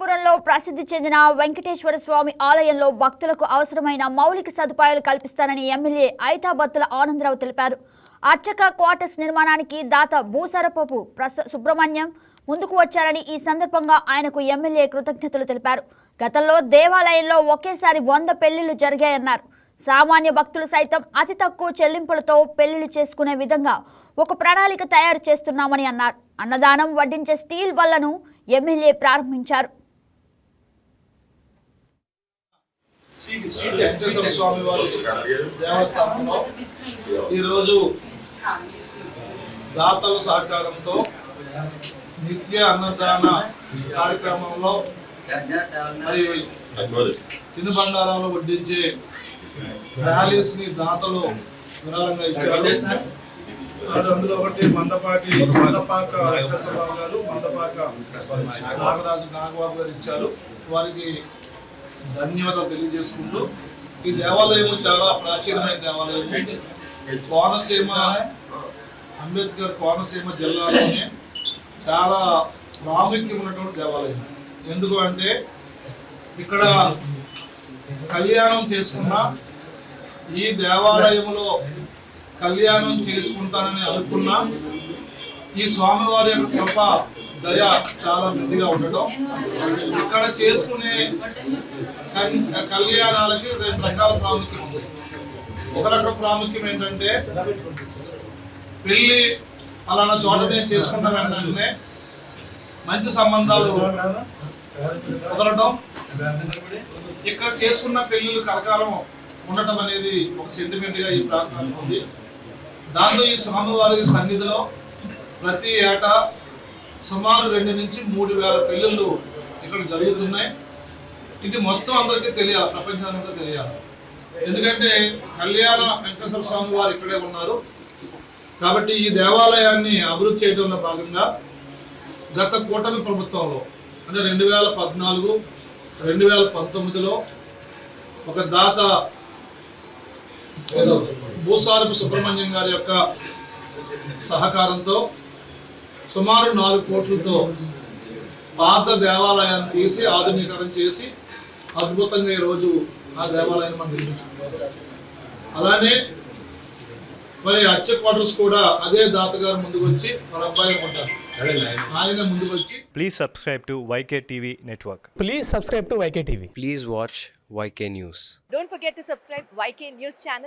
ప్రసిద్ధి చెందిన వెంకటేశ్వర స్వామి ఆలయంలో భక్తులకు అవసరమైన మౌలిక సదుపాయాలు కల్పిస్తానని ఎమ్మెల్యే ఐతాబత్తుల ఆనందరావు తెలిపారు. అర్చక క్వార్టర్స్ నిర్మాణానికి దాత భూసరపపు ప్రస సుబ్రహ్మణ్యం ముందుకు వచ్చారని ఈ సందర్భంగా ఆయనకు ఎమ్మెల్యే కృతజ్ఞతలు తెలిపారు. గతంలో దేవాలయంలో ఒకేసారి వంద పెళ్ళిళ్ళు జరిగాయన్నారు. సామాన్య భక్తులు సైతం అతి తక్కువ చెల్లింపులతో పెళ్ళిళ్ళు చేసుకునే విధంగా ఒక ప్రణాళిక తయారు చేస్తున్నామని అన్నారు. అన్నదానం వడ్డించే స్టీల్ బల్లను ఎమ్మెల్యే ప్రారంభించారు. శ్రీ శ్రీ వెంకటేశ్వర స్వామి వారి దేవస్థానంలో ఈరోజు దాతల సహకారంతో నిత్య అన్నదాన కార్యక్రమంలో మరి తినుబండారాలు వడ్డించే ర్యాలీస్ని దాతలు విరాళంగా ఇచ్చారు. అందులో ఒకటి మందపాటి మందపాక వెంకటేశ్వరరావు గారు మందపాక నాగరాజు నాగబాబు గారు ఇచ్చారు. వారికి ధన్యవాదాలు తెలియజేసుకుంటూ ఈ దేవాలయం చాలా ప్రాచీనమైన దేవాలయం కోనసీమ అంబేద్కర్ కోనసీమ జిల్లాలోనే చాలా ప్రాముఖ్యం ఉన్నటువంటి దేవాలయం. ఎందుకు అంటే ఇక్కడ కళ్యాణం చేసుకున్న ఈ దేవాలయంలో కళ్యాణం చేసుకుంటానని అనుకున్నా ఈ స్వామివారి యొక్క కృప దయ చాలా మెండుగా ఉండటం. ఇక్కడ చేసుకునే కళ్యాణాలకి రెండు రకాల ప్రాముఖ్యం ఉంది. ఒక రకం ప్రాముఖ్యం ఏంటంటే పెళ్ళి అలానా చోట నేను చేసుకుంటాను వెంటనే మంచి సంబంధాలు కుదరటం ఇక్కడ చేసుకున్న పెళ్ళిళ్ళు కలకాలం ఉండటం అనేది ఒక సెంటిమెంట్గా ఈ ప్రాంతానికి ఉంది. దాంతో ఈ స్వామివారి సన్నిధిలో ప్రతి ఏటా సుమారు రెండు నుంచి మూడు వేల పెళ్ళిళ్ళు ఇక్కడ జరుగుతున్నాయి. ఇది మొత్తం అందరికీ తెలియాలి ప్రపంచానికి తెలియాలి. ఎందుకంటే కళ్యాణ వెంకటేశ్వర స్వామి వారు ఇక్కడే ఉన్నారు. కాబట్టి ఈ దేవాలయాన్ని అభివృద్ధి చేయడంలో భాగంగా గత కూటమి ప్రభుత్వంలో అంటే రెండు వేల పద్నాలుగు రెండు వేల పంతొమ్మిదిలో ఒక దాత భూసారపు సుబ్రహ్మణ్యం గారి యొక్క సహకారంతో సుమారు నాలుగు కోట్లతో పాత దేవాలయాన్ని తీసి ఆధునీకరణ చేసి అద్భుతంగా ఈరోజు ఆ దేవాలయాన్ని మనం నిర్మించుకున్నాం అలానే మరి అచ్చ క్వార్టర్స్ కూడా అదే దాతగారు ముందుకు వచ్చి మన అబ్బాయి ఉంటారు ఆయన ముందుకు వచ్చి Please subscribe to YKTV Network. Please subscribe to YKTV. Please watch YK News. Don't forget to subscribe YK News channel